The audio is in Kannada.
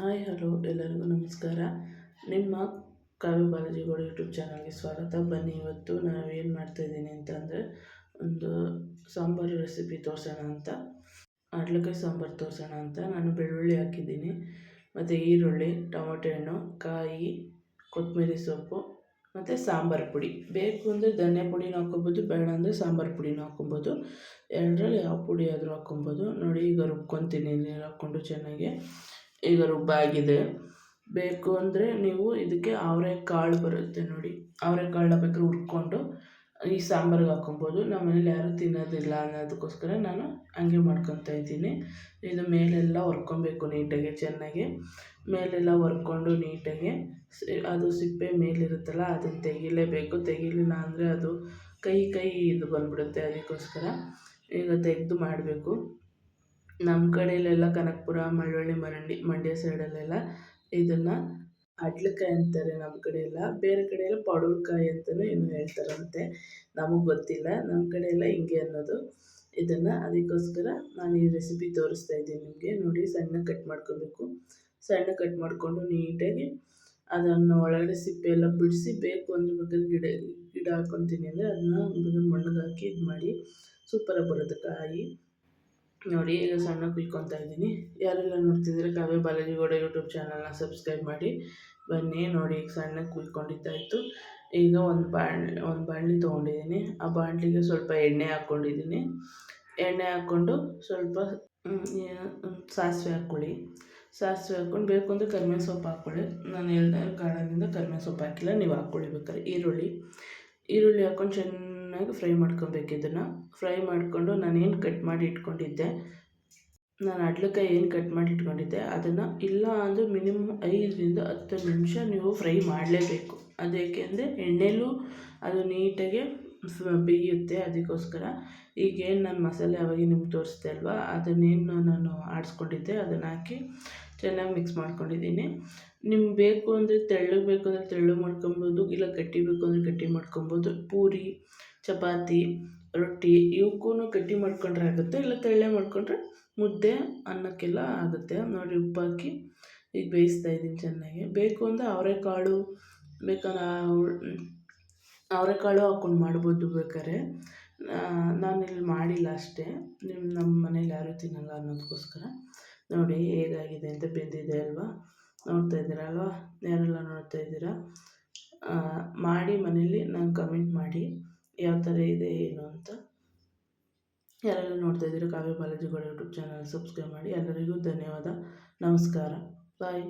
ಹಾಯ್, ಹಲೋ, ಎಲ್ಲರಿಗೂ ನಮಸ್ಕಾರ. ನಿಮ್ಮ ಕಾವ್ಯ ಬಾಲಾಜಿಗೌಡ ಯೂಟ್ಯೂಬ್ ಚಾನಲ್ಗೆ ಸ್ವಾಗತ. ಬನ್ನಿ, ಇವತ್ತು ನಾವು ಏನು ಮಾಡ್ತಾಯಿದ್ದೀನಿ ಅಂತಂದರೆ ಒಂದು ಸಾಂಬಾರು ರೆಸಿಪಿ ತೋರಿಸೋಣ ಅಂತ. ಅಡ್ಲಕಾಯಿ ಸಾಂಬಾರು ತೋರಿಸೋಣ ಅಂತ. ನಾನು ಬೆಳ್ಳುಳ್ಳಿ ಹಾಕಿದ್ದೀನಿ. ಮತ್ತು ಈರುಳ್ಳಿ, ಟೊಮೊಟೊ ಹಣ್ಣು, ಕಾಯಿ ಕೊತ್ತಂಬರಿ ಸೊಪ್ಪು, ಮತ್ತು ಸಾಂಬಾರು ಪುಡಿ. ಬೇಕು ಅಂದರೆ ಧನಿಯಾ ಪುಡಿನೂ ಹಾಕ್ಕೊಬೋದು, ಬೇಡ ಅಂದರೆ ಸಾಂಬಾರು ಪುಡಿನೂ ಹಾಕ್ಕೊಬೋದು. ಎರಡರಲ್ಲಿ ಯಾವ ಪುಡಿ ಆದರೂ ಹಾಕ್ಕೊಬೋದು. ನೋಡಿ, ಈಗ ರುಬ್ಕೊತೀನಿ, ನೀರು ಹಾಕ್ಕೊಂಡು ಚೆನ್ನಾಗಿ. ಈಗ ರುಬ್ಬಾಗಿದೆ. ಬೇಕು ಅಂದರೆ ನೀವು ಇದಕ್ಕೆ ಕಾಳು ಬರುತ್ತೆ ನೋಡಿ. ಅವರೆಕಾಳನ್ನ ಬೇಕಾದ್ರೆ ಹುರ್ಕೊಂಡು ಈ ಸಾಂಬಾರಿಗೆ ಹಾಕ್ಕೊಬೋದು. ನಮ್ಮ ಮನೇಲಿ ಯಾರು ತಿನ್ನೋದಿಲ್ಲ ಅನ್ನೋದಕ್ಕೋಸ್ಕರ ನಾನು ಹಂಗೆ ಮಾಡ್ಕೊತಾ ಇದ್ದೀನಿ. ಇದು ಮೇಲೆಲ್ಲ ಹೊರ್ಕೊಬೇಕು ನೀಟಾಗಿ, ಚೆನ್ನಾಗಿ. ಮೇಲೆಲ್ಲ ಹೊರ್ಕೊಂಡು ನೀಟಾಗಿ ಅದು ಸಿಪ್ಪೆ ಮೇಲಿರುತ್ತಲ್ಲ, ಅದನ್ನು ತೆಗಿಲೇಬೇಕು. ತೆಗಿಲಿಲ್ಲ ಅಂದರೆ ಅದು ಕೈ ಕೈ ಇದು ಬಂದುಬಿಡುತ್ತೆ ಅದಕ್ಕೋಸ್ಕರ. ಈಗ ತೆಗೆದು ಮಾಡಬೇಕು. ನಮ್ಮ ಕಡೆಯಲ್ಲೆಲ್ಲ ಕನಕಪುರ ಮಳವಳ್ಳಿ ಮರಂಡಿ ಮಂಡ್ಯ ಸೈಡಲ್ಲೆಲ್ಲ ಇದನ್ನು ಅಡ್ಲಕಾಯಿ ಅಂತಾರೆ ನಮ್ಮ ಕಡೆ ಎಲ್ಲ ಬೇರೆ ಕಡೆ ಎಲ್ಲ ಪಡವಲಕಾಯಿ ಅಂತಲೂ ಏನೋ ಹೇಳ್ತಾರಂತೆ. ನಮಗೆ ಗೊತ್ತಿಲ್ಲ. ನಮ್ಮ ಕಡೆ ಎಲ್ಲ ಹಿಂಗೆ ಅನ್ನೋದು. ಇದನ್ನು ಅದಕ್ಕೋಸ್ಕರ ನಾನು ಈ ರೆಸಿಪಿ ತೋರಿಸ್ತಾ ಇದ್ದೀನಿ ನಿಮಗೆ. ನೋಡಿ ಸಣ್ಣ ಕಟ್ ಮಾಡ್ಕೋಬೇಕು. ಸಣ್ಣ ಕಟ್ ಮಾಡಿಕೊಂಡು ನೀಟಾಗಿ ಅದನ್ನು ಒಳಗಡೆ ಸಿಪ್ಪೆ ಎಲ್ಲ ಬಿಡಿಸಿ ಬೇಕು ಅಂದರೆ ಬೇಕಾದ್ರೆ ಗಿಡ ಗಿಡ ಹಾಕ್ಕೊತೀನಿ ಅಂದರೆ ಅದನ್ನ ಮಣ್ಣಿಗೆ ಹಾಕಿ ಇದು ಮಾಡಿ ಸೂಪರಾಗಿ ಬರುತ್ತೆ ಕಾಯಿ. ನೋಡಿ, ಈಗ ಸಣ್ಣ ಕುಯ್ಕೊತಾ ಇದ್ದೀನಿ. ಯಾರೆಲ್ಲ ನೋಡ್ತಿದ್ದೀರ, ಕಾವ್ಯ ಬಾಲಾಜಿ ಗೌಡ ಯೂಟ್ಯೂಬ್ ಚಾನಲ್ನ ಸಬ್ಸ್ಕ್ರೈಬ್ ಮಾಡಿ. ಬನ್ನಿ, ನೋಡಿ, ಈಗ ಸಣ್ಣ ಕುಯ್ಕೊಂಡಿದ್ದಾಯಿತು ಈಗ ಒಂದು ಬಾಣ್, ಒಂದು ಬಾಣಲೆ ತೊಗೊಂಡಿದ್ದೀನಿ. ಆ ಬಾಣಲಿಗೆ ಸ್ವಲ್ಪ ಎಣ್ಣೆ ಹಾಕ್ಕೊಂಡಿದ್ದೀನಿ. ಎಣ್ಣೆ ಹಾಕ್ಕೊಂಡು ಸ್ವಲ್ಪ ಸಾಸಿವೆ ಹಾಕ್ಕೊಳ್ಳಿ. ಸಾಸಿವೆ ಹಾಕ್ಕೊಂಡು ಬೇಕು ಅಂದರೆ ಕರಿಬೇವು ಸೊಪ್ಪು ಹಾಕ್ಕೊಳ್ಳಿ. ನಾನು ಹೇಳ್ದೆ ಕಾರಣದಿಂದ ಕರ್ಮೆ ಸೊಪ್ಪು ಹಾಕಿಲ್ಲ, ನೀವು ಹಾಕ್ಕೊಳ್ಳಿ ಬೇಕಾದ್ರೆ. ಈರುಳ್ಳಿ. ಈರುಳ್ಳಿ ಹಾಕ್ಕೊಂಡು ಚೆನ್ನಾಗಿ ಫ್ರೈ ಮಾಡ್ಕೊಬೇಕು ಇದನ್ನು. ಫ್ರೈ ಮಾಡಿಕೊಂಡು ನಾನೇನು ಕಟ್ ಮಾಡಿ ಇಟ್ಕೊಂಡಿದ್ದೆ, ನಾನು ಅಡ್ಲಕಾಯಿ ಏನು ಕಟ್ ಮಾಡಿ ಇಟ್ಕೊಂಡಿದ್ದೆ, ಅದನ್ನು ಇಲ್ಲ ಅಂದರೆ ಮಿನಿಮಮ್ ಐದರಿಂದ ಹತ್ತು ನಿಮಿಷ ನೀವು ಫ್ರೈ ಮಾಡಲೇಬೇಕು. ಅದಕ್ಕೆ ಅಂದರೆ ಎಣ್ಣೆಲೂ ಅದು ನೀಟಾಗಿ ಬೇಯುತ್ತೆ ಅದಕ್ಕೋಸ್ಕರ. ಈಗೇನು ನಾನು ಮಸಾಲೆ ಅವಾಗ ನಿಮ್ಗೆ ತೋರಿಸ್ದೆ ಅಲ್ವಾ, ಅದನ್ನೇನು ನಾನು ಆಡಿಸ್ಕೊಂಡಿದ್ದೆ, ಅದನ್ನು ಹಾಕಿ ಚೆನ್ನಾಗಿ ಮಿಕ್ಸ್ ಮಾಡ್ಕೊಂಡಿದ್ದೀನಿ. ನಿಮ್ಗೆ ಬೇಕು ಅಂದರೆ ತೆಳ್ಳಗೆ ಬೇಕು ಅಂದರೆ ತೆಳ್ಳಗೆ ಮಾಡ್ಕೊಬೋದು, ಇಲ್ಲ ಗಟ್ಟಿ ಬೇಕು ಅಂದರೆ ಗಟ್ಟಿ ಮಾಡ್ಕೊಬೋದು. ಪೂರಿ, ಚಪಾತಿ, ರೊಟ್ಟಿ ಇವಕ್ಕೂ ಗಟ್ಟಿ ಮಾಡ್ಕೊಂಡ್ರೆ ಆಗುತ್ತೆ, ಇಲ್ಲ ತೆಳ್ಳೆ ಮಾಡ್ಕೊಂಡ್ರೆ ಮುದ್ದೆ ಅನ್ನಕ್ಕೆಲ್ಲ ಆಗುತ್ತೆ. ನೋಡಿ ಉಪ್ಪು ಹಾಕಿ ಈಗ ಬೇಯಿಸ್ತಾ ಇದ್ದೀನಿ ಚೆನ್ನಾಗಿ. ಬೇಕು ಅಂದರೆ ಅವರೆಕಾಳು ಬೇಕಾದ್ರೆ ಅವರೆಕಾಳು ಹಾಕ್ಕೊಂಡು ಮಾಡ್ಬೋದು ಬೇಕಾದ್ರೆ. ನಾನಿಲ್ಲಿ ಮಾಡಿಲ್ಲ ಅಷ್ಟೇ. ನಿಮ್ಮ ನಮ್ಮ ಮನೇಲಿ ಯಾರೂ ತಿನ್ನಲ್ಲ ಅನ್ನೋದಕ್ಕೋಸ್ಕರ ನೋಡಿ ಹೇಗಾಗಿದೆ ಅಂತ ಬೆಂದಿದೆ ಅಲ್ವಾ? ನೋಡ್ತಾ ಇದ್ದೀರಲ್ವಾ ಯಾರೆಲ್ಲ ನೋಡ್ತಾ ಇದ್ದೀರಾ? ಮಾಡಿ ಮನೇಲಿ ನಂಗೆ ಕಮೆಂಟ್ ಮಾಡಿ ಯಾವ ಥರ ಇದೆ, ಏನು ಅಂತ. ಯಾರೆಲ್ಲ ನೋಡ್ತಾ ಇದ್ದೀರಾ Kavya Balaji Gowda YouTube channel subscribe ಮಾಡಿ. ಎಲ್ಲರಿಗೂ ಧನ್ಯವಾದ. ನಮಸ್ಕಾರ. ಬಾಯ್